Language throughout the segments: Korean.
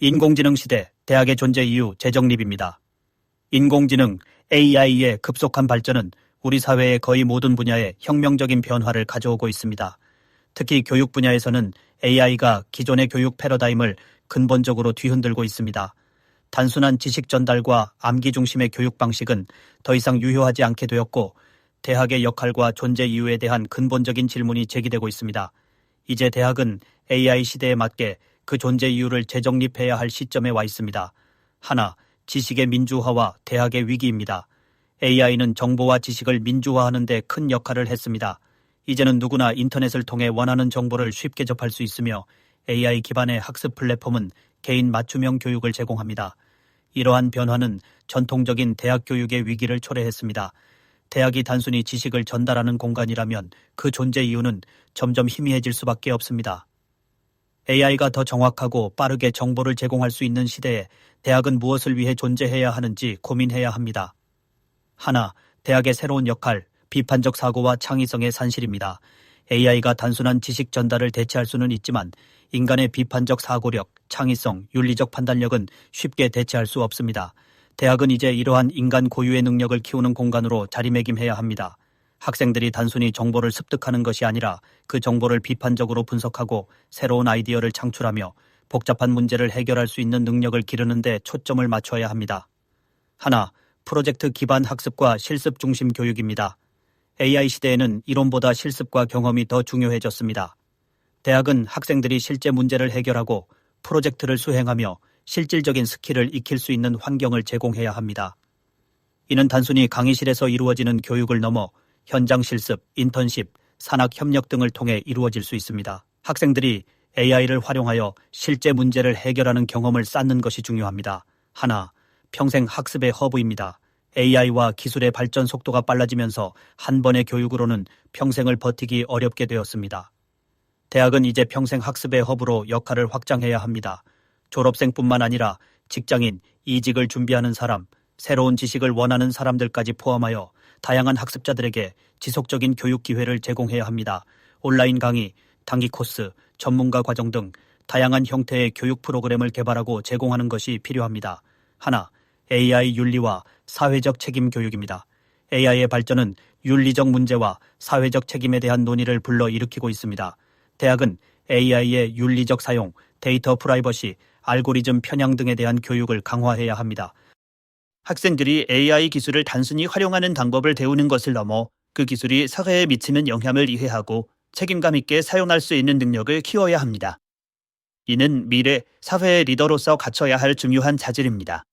인공지능 시대 대학의 존재 이유 재정립입니다. 인공지능 AI의 급속한 발전은 우리 사회의 거의 모든 분야에 혁명적인 변화를 가져오고 있습니다. 특히 교육 분야에서는 AI가 기존의 교육 패러다임을 근본적으로 뒤흔들고 있습니다. 단순한 지식 전달과 암기 중심의 교육 방식은 더 이상 유효하지 않게 되었고 대학의 역할과 존재 이유에 대한 근본적인 질문이 제기되고 있습니다. 이제 대학은 AI 시대에 맞게 그 존재 이유를 재정립해야 할 시점에 와 있습니다. 하나, 지식의 민주화와 대학의 위기입니다. AI는 정보와 지식을 민주화하는 데 큰 역할을 했습니다. 이제는 누구나 인터넷을 통해 원하는 정보를 쉽게 접할 수 있으며 AI 기반의 학습 플랫폼은 개인 맞춤형 교육을 제공합니다. 이러한 변화는 전통적인 대학 교육의 위기를 초래했습니다. 대학이 단순히 지식을 전달하는 공간이라면 그 존재 이유는 점점 희미해질 수밖에 없습니다. AI가 더 정확하고 빠르게 정보를 제공할 수 있는 시대에 대학은 무엇을 위해 존재해야 하는지 고민해야 합니다. 하나, 대학의 새로운 역할, 비판적 사고와 창의성의 산실입니다. AI가 단순한 지식 전달을 대체할 수는 있지만 인간의 비판적 사고력, 창의성, 윤리적 판단력은 쉽게 대체할 수 없습니다. 대학은 이제 이러한 인간 고유의 능력을 키우는 공간으로 자리매김해야 합니다. 학생들이 단순히 정보를 습득하는 것이 아니라 그 정보를 비판적으로 분석하고 새로운 아이디어를 창출하며 복잡한 문제를 해결할 수 있는 능력을 기르는데 초점을 맞춰야 합니다. 하나, 프로젝트 기반 학습과 실습 중심 교육입니다. AI 시대에는 이론보다 실습과 경험이 더 중요해졌습니다. 대학은 학생들이 실제 문제를 해결하고 프로젝트를 수행하며 실질적인 스킬을 익힐 수 있는 환경을 제공해야 합니다. 이는 단순히 강의실에서 이루어지는 교육을 넘어 현장 실습, 인턴십, 산학 협력 등을 통해 이루어질 수 있습니다. 학생들이 AI를 활용하여 실제 문제를 해결하는 경험을 쌓는 것이 중요합니다. 하나, 평생 학습의 허브입니다. AI와 기술의 발전 속도가 빨라지면서 한 번의 교육으로는 평생을 버티기 어렵게 되었습니다. 대학은 이제 평생 학습의 허브로 역할을 확장해야 합니다. 졸업생뿐만 아니라 직장인, 이직을 준비하는 사람, 새로운 지식을 원하는 사람들까지 포함하여 다양한 학습자들에게 지속적인 교육 기회를 제공해야 합니다. 온라인 강의, 단기 코스, 전문가 과정 등 다양한 형태의 교육 프로그램을 개발하고 제공하는 것이 필요합니다. 하나, AI 윤리와 사회적 책임 교육입니다. AI의 발전은 윤리적 문제와 사회적 책임에 대한 논의를 불러 일으키고 있습니다. 대학은 AI의 윤리적 사용, 데이터 프라이버시, 알고리즘 편향 등에 대한 교육을 강화해야 합니다. 학생들이 AI 기술을 단순히 활용하는 방법을 배우는 것을 넘어 그 기술이 사회에 미치는 영향을 이해하고 책임감 있게 사용할 수 있는 능력을 키워야 합니다. 이는 미래 사회의 리더로서 갖춰야 할 중요한 자질입니다.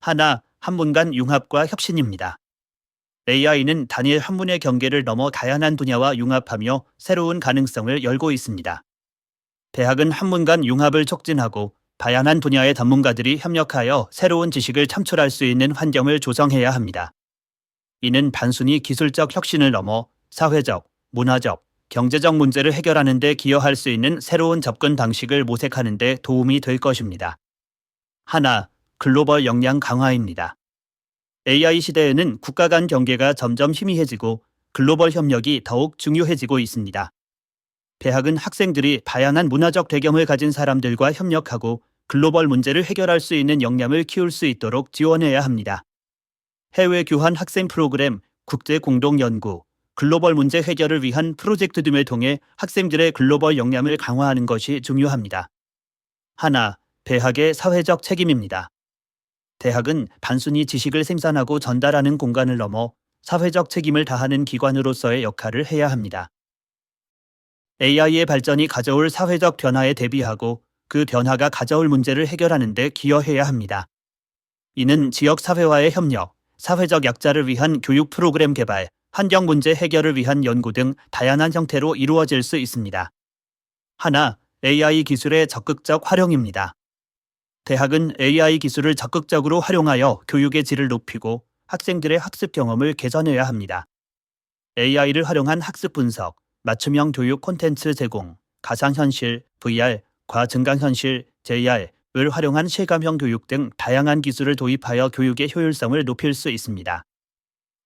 하나, 한문 간 융합과 혁신입니다. AI는 단일 한문의 경계를 넘어 다양한 분야와 융합하며 새로운 가능성을 열고 있습니다. 대학은 한문 간 융합을 촉진하고 다양한 분야의 전문가들이 협력하여 새로운 지식을 창출할 수 있는 환경을 조성해야 합니다. 이는 단순히 기술적 혁신을 넘어 사회적, 문화적, 경제적 문제를 해결하는 데 기여할 수 있는 새로운 접근 방식을 모색하는 데 도움이 될 것입니다. 하나, 글로벌 역량 강화입니다. AI 시대에는 국가 간 경계가 점점 희미해지고 글로벌 협력이 더욱 중요해지고 있습니다. 대학은 학생들이 다양한 문화적 배경을 가진 사람들과 협력하고 글로벌 문제를 해결할 수 있는 역량을 키울 수 있도록 지원해야 합니다. 해외 교환 학생 프로그램, 국제 공동 연구, 글로벌 문제 해결을 위한 프로젝트 등을 통해 학생들의 글로벌 역량을 강화하는 것이 중요합니다. 하나, 대학의 사회적 책임입니다. 대학은 단순히 지식을 생산하고 전달하는 공간을 넘어 사회적 책임을 다하는 기관으로서의 역할을 해야 합니다. AI의 발전이 가져올 사회적 변화에 대비하고 그 변화가 가져올 문제를 해결하는 데 기여해야 합니다. 이는 지역 사회와의 협력, 사회적 약자를 위한 교육 프로그램 개발, 환경 문제 해결을 위한 연구 등 다양한 형태로 이루어질 수 있습니다. 하나, AI 기술의 적극적 활용입니다. 대학은 AI 기술을 적극적으로 활용하여 교육의 질을 높이고 학생들의 학습 경험을 개선해야 합니다. AI를 활용한 학습 분석, 맞춤형 교육 콘텐츠 제공, 가상현실, VR, 과증강현실, JR을 활용한 실감형 교육 등 다양한 기술을 도입하여 교육의 효율성을 높일 수 있습니다.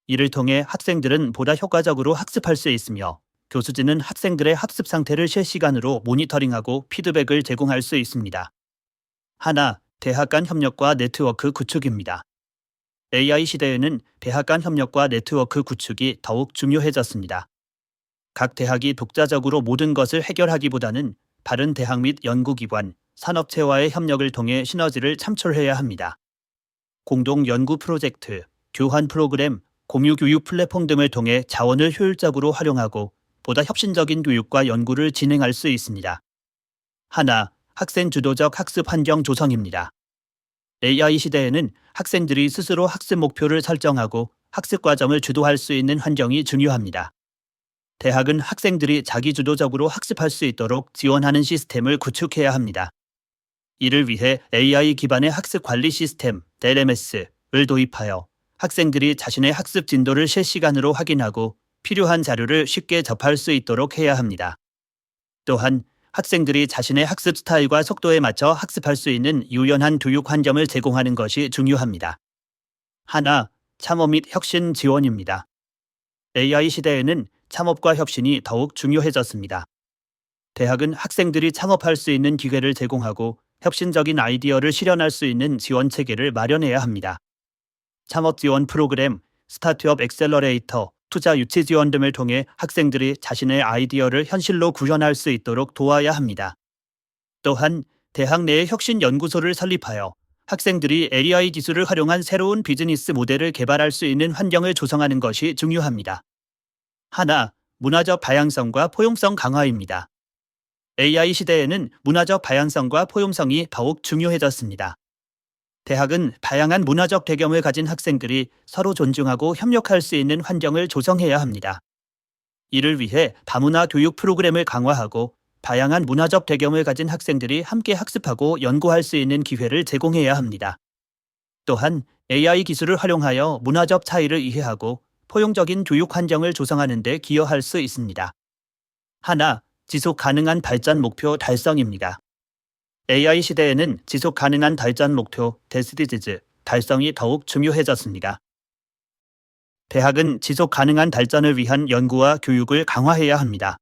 이를 통해 학생들은 보다 효과적으로 학습할 수 있으며 교수진은 학생들의 학습 상태를 실시간으로 모니터링하고 피드백을 제공할 수 있습니다. 하나, 대학 간 협력과 네트워크 구축입니다. AI 시대에는 대학 간 협력과 네트워크 구축이 더욱 중요해졌습니다. 각 대학이 독자적으로 모든 것을 해결하기보다는 다른 대학 및 연구기관, 산업체와의 협력을 통해 시너지를 참철해야 합니다. 공동 연구 프로젝트, 교환 프로그램, 공유 교육 플랫폼 등을 통해 자원을 효율적으로 활용하고 보다 혁신적인 교육과 연구를 진행할 수 있습니다. 하나, 학생 주도적 학습 환경 조성입니다. AI 시대에는 학생들이 스스로 학습 목표를 설정하고 학습 과정을 주도할 수 있는 환경이 중요합니다. 대학은 학생들이 자기주도적으로 학습할 수 있도록 지원하는 시스템을 구축해야 합니다. 이를 위해 AI 기반의 학습 관리 시스템 LMS를 도입하여 학생들이 자신의 학습 진도를 실시간으로 확인하고 필요한 자료를 쉽게 접할 수 있도록 해야 합니다. 또한 학생들이 자신의 학습 스타일과 속도에 맞춰 학습할 수 있는 유연한 교육 환경을 제공하는 것이 중요합니다. 하나, 참여 및 혁신 지원입니다. AI 시대에는 창업과 혁신이 더욱 중요해졌습니다. 대학은 학생들이 창업할 수 있는 기회를 제공하고 혁신적인 아이디어를 실현할 수 있는 지원 체계를 마련해야 합니다. 창업 지원 프로그램, 스타트업 엑셀러레이터, 투자 유치 지원 등을 통해 학생들이 자신의 아이디어를 현실로 구현할 수 있도록 도와야 합니다. 또한 대학 내에 혁신 연구소를 설립하여 학생들이 AI 기술을 활용한 새로운 비즈니스 모델을 개발할 수 있는 환경을 조성하는 것이 중요합니다. 하나, 문화적 다양성과 포용성 강화입니다. AI 시대에는 문화적 다양성과 포용성이 더욱 중요해졌습니다. 대학은 다양한 문화적 배경을 가진 학생들이 서로 존중하고 협력할 수 있는 환경을 조성해야 합니다. 이를 위해 다문화 교육 프로그램을 강화하고 다양한 문화적 배경을 가진 학생들이 함께 학습하고 연구할 수 있는 기회를 제공해야 합니다. 또한 AI 기술을 활용하여 문화적 차이를 이해하고 포용적인 교육 환경을 조성하는 데 기여할 수 있습니다. 하나, 지속 가능한 발전 목표 달성입니다. AI 시대에는 지속 가능한 발전 목표 데스디지즈 달성이 더욱 중요해졌습니다. 대학은 지속 가능한 발전을 위한 연구와 교육을 강화해야 합니다.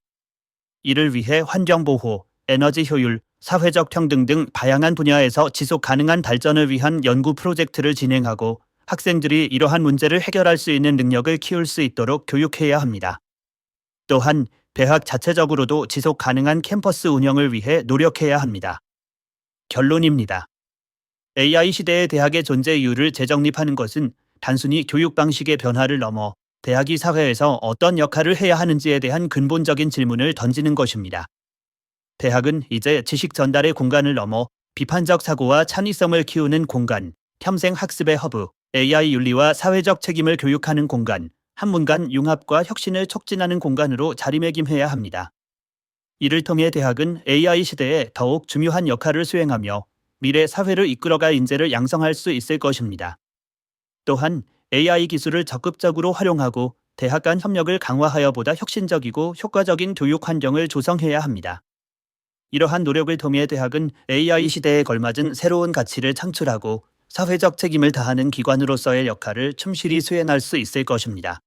이를 위해 환경 보호, 에너지 효율, 사회적 평등 등 다양한 분야에서 지속 가능한 발전을 위한 연구 프로젝트를 진행하고 학생들이 이러한 문제를 해결할 수 있는 능력을 키울 수 있도록 교육해야 합니다. 또한 대학 자체적으로도 지속 가능한 캠퍼스 운영을 위해 노력해야 합니다. 결론입니다. AI 시대의 대학의 존재 이유를 재정립하는 것은 단순히 교육 방식의 변화를 넘어 대학이 사회에서 어떤 역할을 해야 하는지에 대한 근본적인 질문을 던지는 것입니다. 대학은 이제 지식 전달의 공간을 넘어 비판적 사고와 창의성을 키우는 공간, 평생 학습의 허브, AI 윤리와 사회적 책임을 교육하는 공간, 한문 간 융합과 혁신을 촉진하는 공간으로 자리매김해야 합니다. 이를 통해 대학은 AI 시대에 더욱 중요한 역할을 수행하며 미래 사회를 이끌어갈 인재를 양성할 수 있을 것입니다. 또한 AI 기술을 적극적으로 활용하고 대학 간 협력을 강화하여 보다 혁신적이고 효과적인 교육 환경을 조성해야 합니다. 이러한 노력을 통해 대학은 AI 시대에 걸맞은 새로운 가치를 창출하고 사회적 책임을 다하는 기관으로서의 역할을 충실히 수행할 수 있을 것입니다.